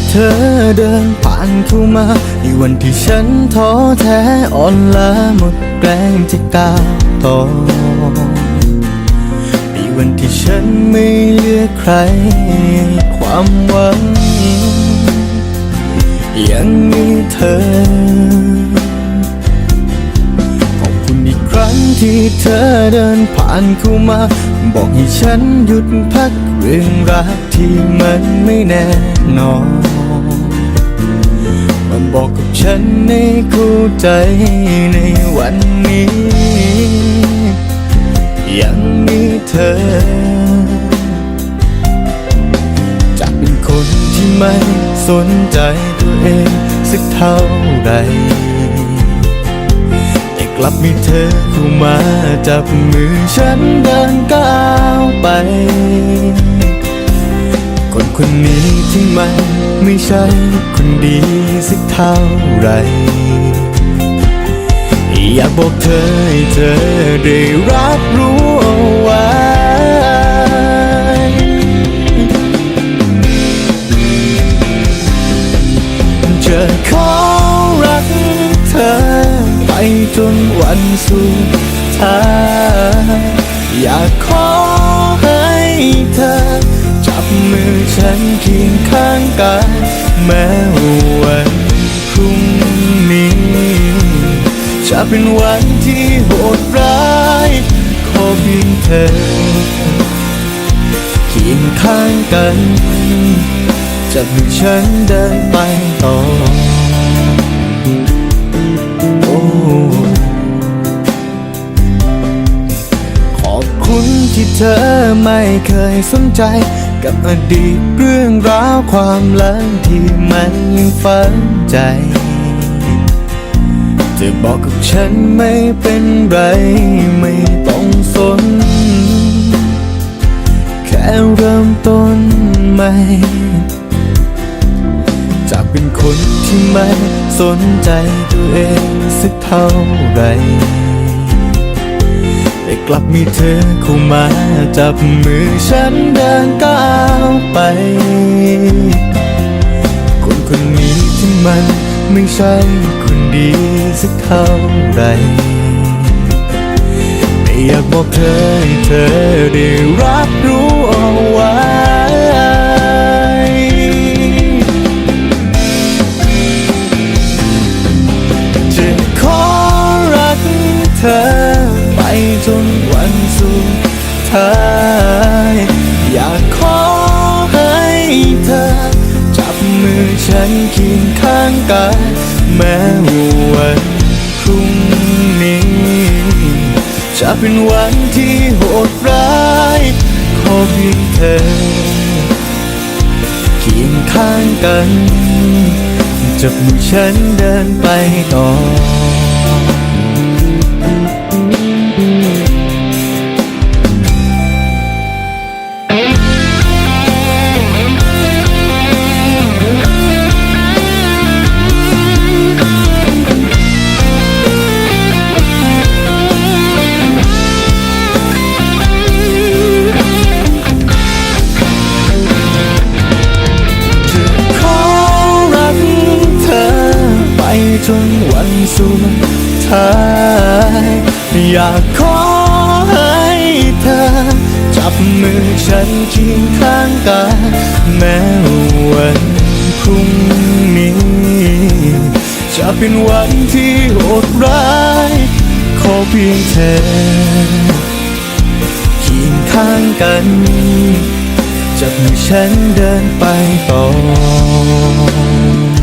ที่เธอเดินผ่านเข้ามา ในวันที่ฉันท้อแท้อ่อนล้าหมดแรงจะก้าวต่อในวันที่ฉันไม่เหลือใคร ความหวัง ยังมีเธอ ขอบคุณอีกครั้งที่เธอเดินผ่าน เข้ามา บอกให้ฉันหยุดพักเรื่องรักที่มันไม่แน่นอนมาบอกกับฉันในเข้าใจในวันนี้ ยังมีเธอจะเป็นคนที่ไม่สนใจตัวเองสักเท่าไหร่ กลับมีเธอเข้ามาจับมือฉันเดินก้าวไป คนคนนี้ที่มันไม่ใช่คนดีสักเท่าไหรอยากบอกเธอให้เธอได้รับรู้เอาไว้จะขอรักเธอ จนวันสุดท้ายอยากขอให้เธอ จับมือฉันเคียงข้างกัน แม้วันพรุ่งนี้ จะเป็นวันที่โหดร้ายขอเพียงเธอเคียงข้างกันจะมีฉันเดินไป ที่เธอไม่เคยสนใจ กับอดีตเรื่องราวความหลังที่มันยังฝังใจจะบอกกับฉันไม่เป็นไรไม่ต้องสน แค่เริ่มต้นใหม่จากเป็นคนที่ไม่สนใจตัวเองสักเท่าไหร่ กลับมีเธอเข้ามาจับมือฉันเดินก้าวไป คนคนนี้ที่มันไม่ใช่คนดีสักเท่าไหรแต่อยากบอกเธอให้เธอได้รับรู้เอาไว้จะขอรักเธอไปจน สุดท้ายอยากขอให้เธอ จับมือฉันเคียงข้างกัน แม้วันพรุ่งนี้ จะเป็นวันที่โหดร้ายขอเพียงเธอเคียงข้างกันจับมือฉันเดินไปต่อาย อยากขอให้เธอ จับมือฉันเคียงข้างกัน แม้วันพรุ่งนี้ จะเป็นวันที่โหดร้าย ขอเพียงเธอเคียงข้างกันจับมือฉันเดินไปต่อ